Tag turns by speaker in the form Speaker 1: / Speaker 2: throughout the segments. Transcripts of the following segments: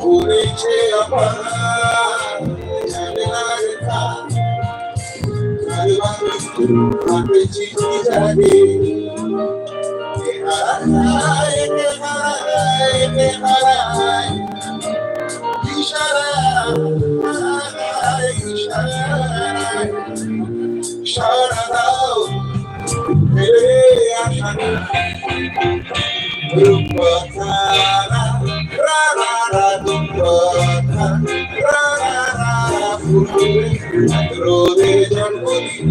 Speaker 1: পরিচে আমার জানে ইশারা দাও ফিরে আসা রূপকারা রা রা রা রূপকারা রা রা রা ফুলে রোদে জন্মদিন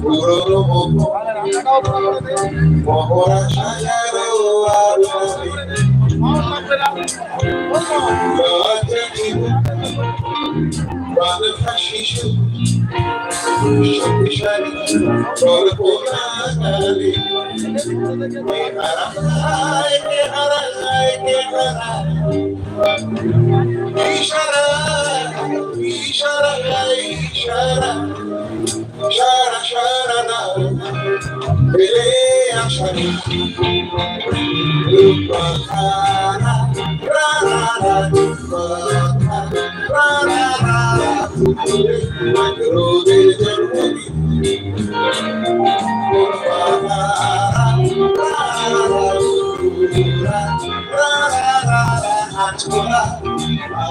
Speaker 1: পুরো মহরা সাজারো প্রাণ শিশু শক্তিশালী কল্পনা কালী হারায় কে হারায় কে হারায় ইশারা ইশারা ইশারা ইশারা ইশারা না পেলে আসা রূপখানা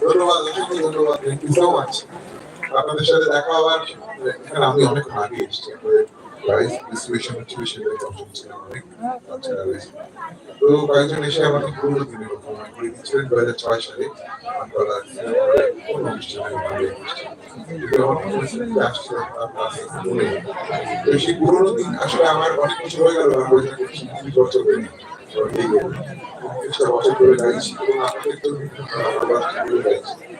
Speaker 1: ধন্যবাদ অসংখ্য ধন্যবাদ থ্যাংক ইউ সো মাচ আপনাদের সাথে দেখা হওয়ার, এখানে আমি অনেক আগে এসেছি। আমাদের প্রাইজ ডিস্ট্রিবিউশন দর্শক ছিলাম অনেক। বাচ্চারা তো কয়েকজন এসে আমাকে পুরোনো দিনের দু হাজার ছয় সালে আমতলা কোন অনুষ্ঠানে আমার দিন আসলে আমার অনেক কিছু হয়ে গেল, আমার তো এই কিছুটা বছর ধরে গাইছি এবং আপনাদের তো গাইছি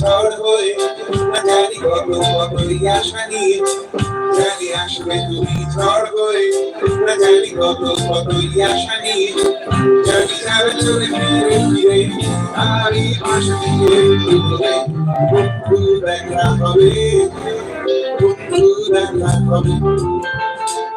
Speaker 1: ঝড় হয়ে জানি কত কতই আশা নিয়ে জানি আসবে তুমি ঝড় হয়ে না জানি কত কতই আশা নিয়ে জানি যাবে চলে ফিরে ফিরে তারই আশা নিয়ে বন্ধু দেখা হবে বন্ধু দেখা হবে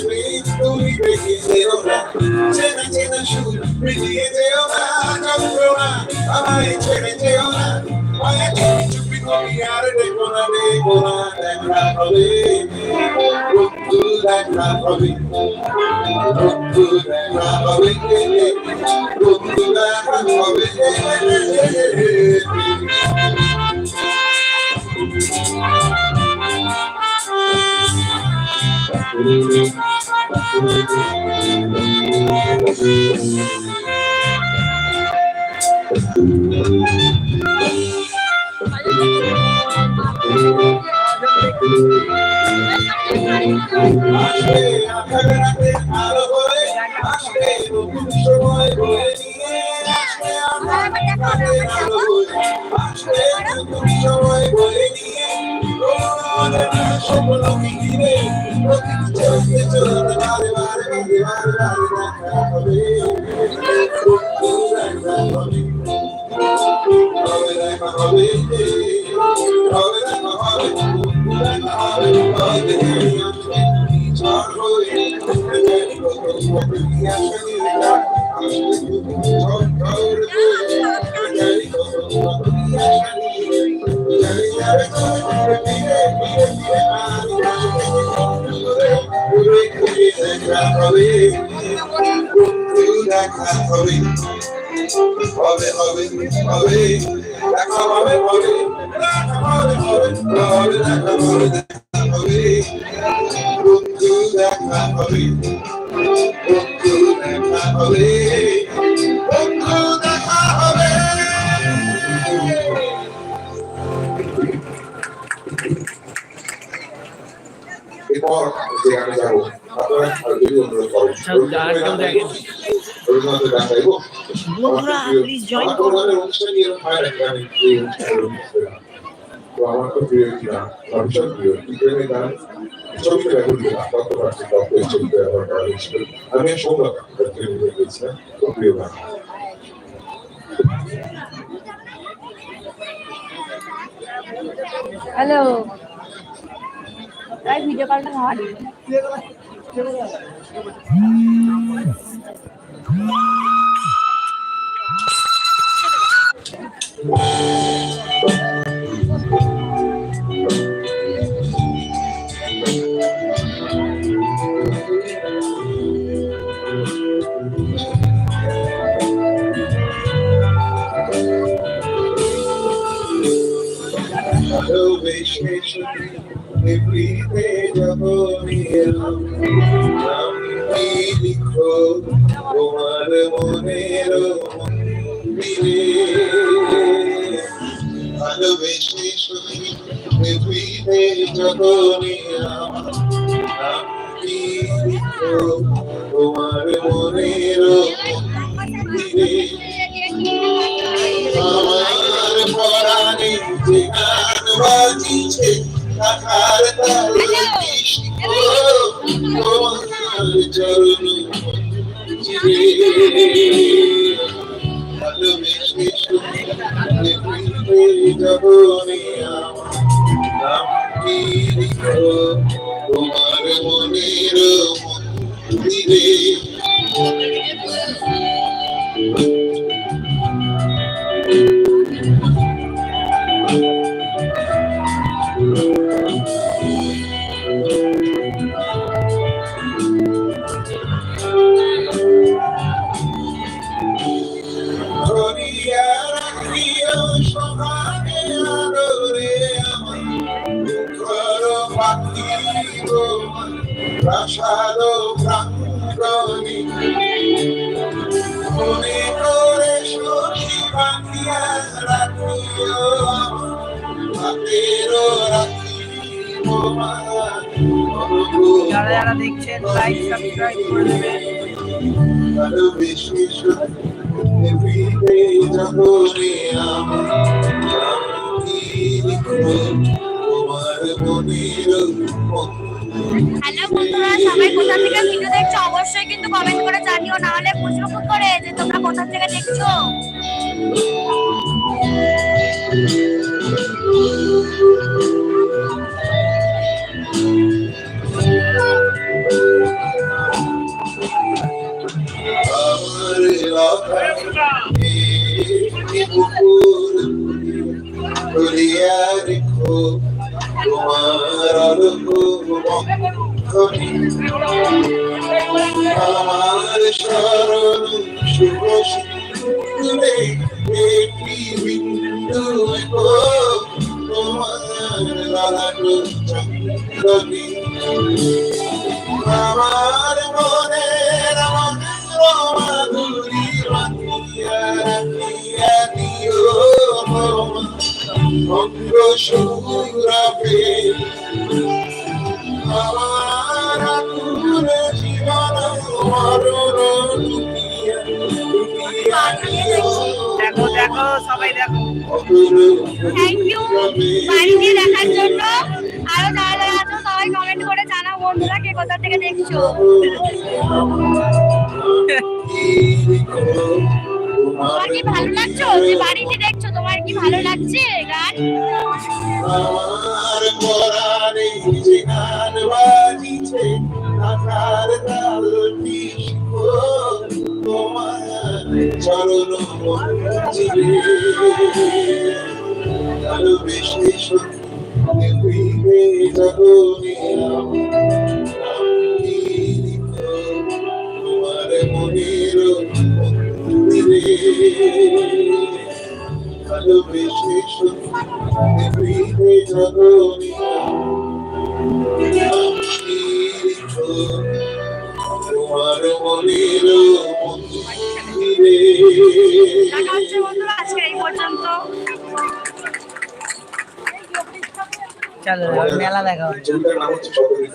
Speaker 1: মেঘ তুমি বেঁকে যেও না চেনা চেনা সুর মিলিয়ে যেও না যন্ত্রণা আমায় আর দেখো না না দেখা হবে বন্ধু দেখা হবে বন্ধু দেখা হবে আসবে স্বপ্ন মিলিয়ে প্রতিটি চলতে চলতে বারে বারে বারে বারে বারে দেখা হবে দেখা হবে হবে দেখা হবে দেখা হবে দেখা হবে গান। তো আমার তো প্রিয় প্রিয়। কি গান? ব্যবহার করা হয়েছিল আমি সৌরভ প্রেমে গেছিলাম খুব প্রিয় গান।
Speaker 2: হ্যালো। তাই ভিডিও কলটা হারি
Speaker 1: ভালোবেসে তোমার মনের আমার পরাণে যে গান বাজিছে রাখার তালে তোমার চরণ ভালোবেসে শুনে প্রিয়ে জগনে আমার তোমার মনের মন্দিরে
Speaker 2: হ্যালো বন্ধুরা, সবাই কোথা থেকে ভিডিও দেখছ? অবশ্যই কিন্তু কমেন্ট করে জানিও, না হলে কি করে যে তোমরা কোথা থেকে দেখছ?
Speaker 1: আমার রেখো তোমার আমার শরণ শুভ সিন্ধুরে একটি বিন্দু তোমার আমার অঙ্গ সুরাবে
Speaker 2: দেখার জন্য আরও যারা আছো, সবাই কমেন্ট করে জানাও বন্ধুরা কে কোথা থেকে দেখছ। তোমার ভালো লাগছো? যে বাড়িতে দেখছ কি ভালো লাগছে, গান?
Speaker 1: আমার পরাণে যে গান বাজিছে আকার তালটি তোমার চরণ মঞ্জিরে ভালোবেসে সত্যি হইবে জগনে তোমার মনের মন্দিরে ভালোবেসে হইবে জগনে তোমার মনের
Speaker 3: চলো মেলা দেখা হচ্ছে
Speaker 1: ছবিটার নাম হচ্ছে শতবীর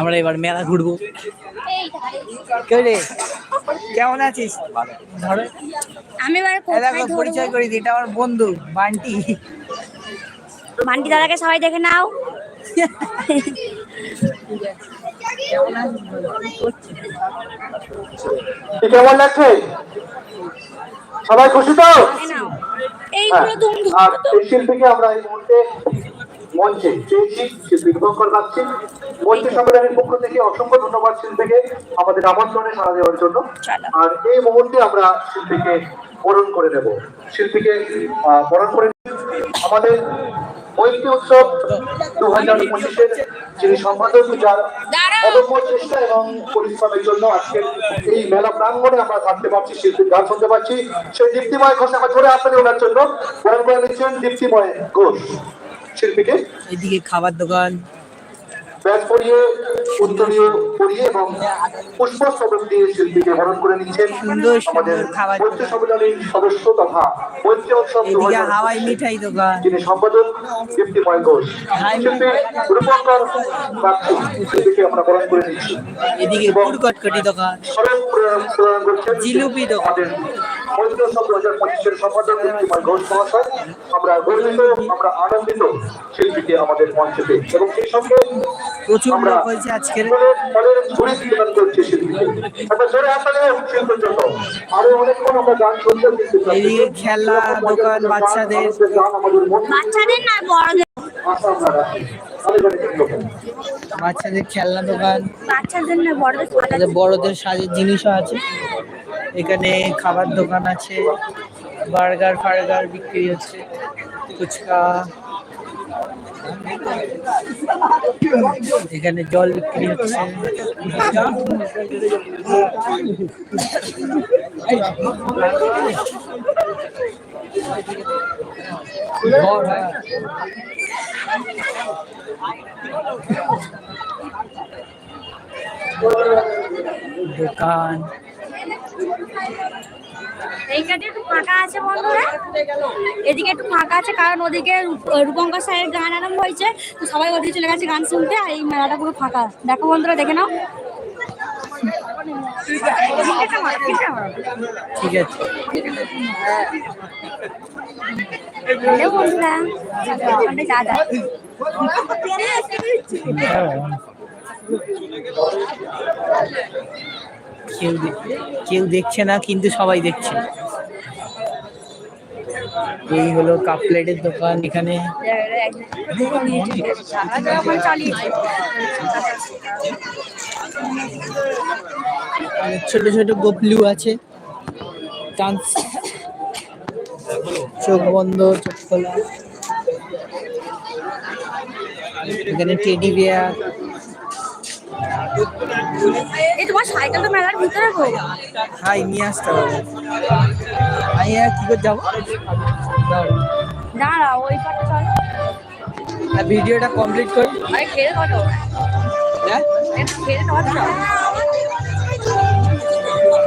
Speaker 3: আমরা এবার মেলা ঘুরবো। কেমন আছিস?
Speaker 2: আমি
Speaker 3: পরিচয় করি দিই এটা আমার বন্ধু বান্টি।
Speaker 2: মান্টি দাদাকে সবাই দেখে নাও।
Speaker 3: কেমন
Speaker 4: লাগছে? সবাই খুশি তো?
Speaker 2: এইগুলো তুমি
Speaker 4: আর এই শিল্পীকে আমরা এই মুহূর্তে মঞ্চে দীপঙ্কর লাগছে মঞ্চ সম্মেলনের পক্ষ থেকে অসংখ্য ধন্যবাদ শিল্পীকে আমাদের আমন্ত্রণে সাড়া দেওয়ার জন্য। আর এই মুহূর্তে আমরা শিল্পীকে বরণ করে নেব। শিল্পীকে বরণ করে আমাদের মৈত্রী উৎসব দু হাজার পঁচিশের যিনি সম্পাদক যার। অদম্য চেষ্টা এবং পরিশ্রমের জন্য আজকের এই মেলা প্রাঙ্গণে আমরা থাকতে পারছি শিল্পীর গান শুনতে পাচ্ছি সেই দীপ্তিময় ঘোষ আমার ধরে আপনাদের ওনার জন্য। বরণ করে নিচ্ছেন দীপ্তিময় ঘোষ। শিল্পীকে।
Speaker 3: এদিকে খাবার দোকান।
Speaker 4: ব্যাচ পরিয়ে উত্তরীয় পরিয়ে এবং পুষ্পস্তবক দিয়ে শিল্পীকে বরণ করে নিচ্ছেন আমাদের মৈত্রী সম্মেলনের সদস্য তথা মৈত্রী উৎসব
Speaker 3: হাওয়াই মিঠাই দোকান।
Speaker 4: যিনি সম্পাদক দীপ্তিময় ঘোষ। শিল্পী রূপঙ্কর শিল্পীকে আমরা বরণ করে নিচ্ছি।
Speaker 3: এদিকে কটকটি দোকান। জিলিপি দোকান।
Speaker 4: আমাদের মৈত্রী উৎসব দু হাজার পঁচিশের সম্পাদক দীপ্তিময় ঘোষ মহাশয় আমরা গর্বিত আমরা আনন্দিত শিল্পীকে আমাদের মঞ্চে এবং সেই সঙ্গে
Speaker 3: প্রচুর
Speaker 4: আমরা
Speaker 3: লোক হয়েছে আজকের।
Speaker 4: ফলের ফলের ঝুড়ি প্রদান করছি শিল্পীকে। একবার জোরে হাত তালি জন্য। আরও অনেকক্ষণ আমরা গান শুনতে
Speaker 3: এদিকে খেলনা দোকান, বাচ্চাদের।
Speaker 4: মন
Speaker 2: বাচ্চাদের না বড়দের।
Speaker 3: খেলনা দোকান।
Speaker 2: বাচ্চাদের না বড়দের
Speaker 3: বড়দের সাজের জিনিসও আছে। এখানে খাবার দোকান আছে বার্গার ফার্গার বিক্রি হচ্ছে ফুচকা এখানে জল বিক্রি হচ্ছে। দোকান
Speaker 2: এইখানে একটু ফাঁকা আছে বন্ধুরা। এদিকে একটু ফাঁকা আছে কারণ ওদিকে রূপঙ্কর স্যারের গান আরম্ভ হয়েছে। তো সবাই ওদিকে চলে গেছে গান শুনতে আর এই মেলাটা পুরো ফাঁকা। দেখো বন্ধুরা দেখে নাও।
Speaker 3: ঠিক আছে।
Speaker 2: হ্যালো বন্ধুরা যা যা।
Speaker 3: কেউ দেখছে না কিন্তু সবাই দেখছে। এই হলো কাপ প্লেটের দোকান এখানে ছোট ছোট গোপলু আছে। চোখ বন্ধ চোখ খোলা। এখানে টেডি বিয়ার।
Speaker 2: এই তোমার সাইকেল তো মেলার ভিতরে গো
Speaker 3: হাই নিয়ে আসতে হবে। আমি কি করে যাব? দাঁড়াও।
Speaker 2: দাঁড়া ওই চল।
Speaker 3: ভিডিওটা কমপ্লিট করি।
Speaker 2: আরে খেলে কত?
Speaker 3: হ্যাঁ?
Speaker 2: খেলে কত?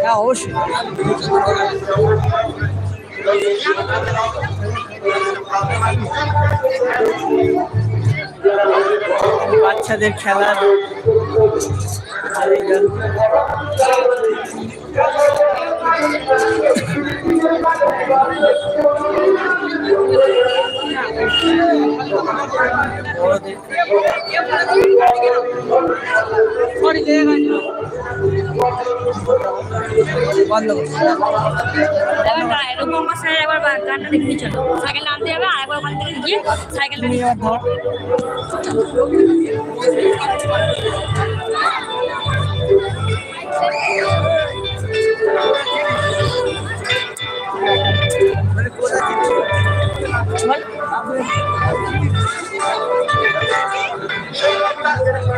Speaker 3: হ্যাঁ অবশ্যই। বাচ্চাদের। বড়দের বন্ধ
Speaker 2: এরকম স্যার একবার গানটা চলো সাইকেল নামতে যাবে আর একবার ওখান থেকে গিয়ে সাইকেলটা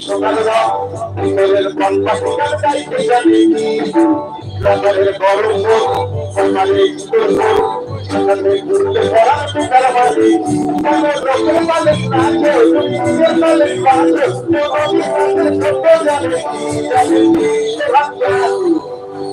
Speaker 3: সোনার
Speaker 2: রঙের
Speaker 3: কন্ঠা সোনার
Speaker 2: চাইতে জানি বাঙালির গরম বাঙালির বাঙালির গুরুকে পড়াতে কারাবাসি বাঙাল রকম বালে প্রাণে সুন্দর বালে প্রাণে তো আমি প্রাণে সত্য জানি জানি রাখতে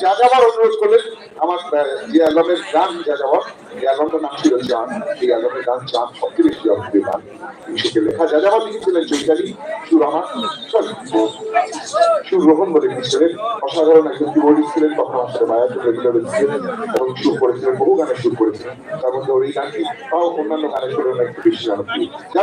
Speaker 2: যা করলেন, আমার গান, যা নাম গান সবচেয়ে বেশি গান। লেখা যা যাবার লিখেছিলেন চৈতালি সুর আমার সরি সুর রোহন বলে লিখেছিলেন অসাধারণ একজন কিবোর্ডিস্ট ছিলেন তখন সাথে মায়া চলে রেগুলার ছিলেন এবং সুর করেছিলেন, বহু গানে সুর করেছিলেন। তার মধ্যে ওই গানটি তাও অন্যান্য গানের তুলনায় একটু বেশি জনপ্রিয়। যা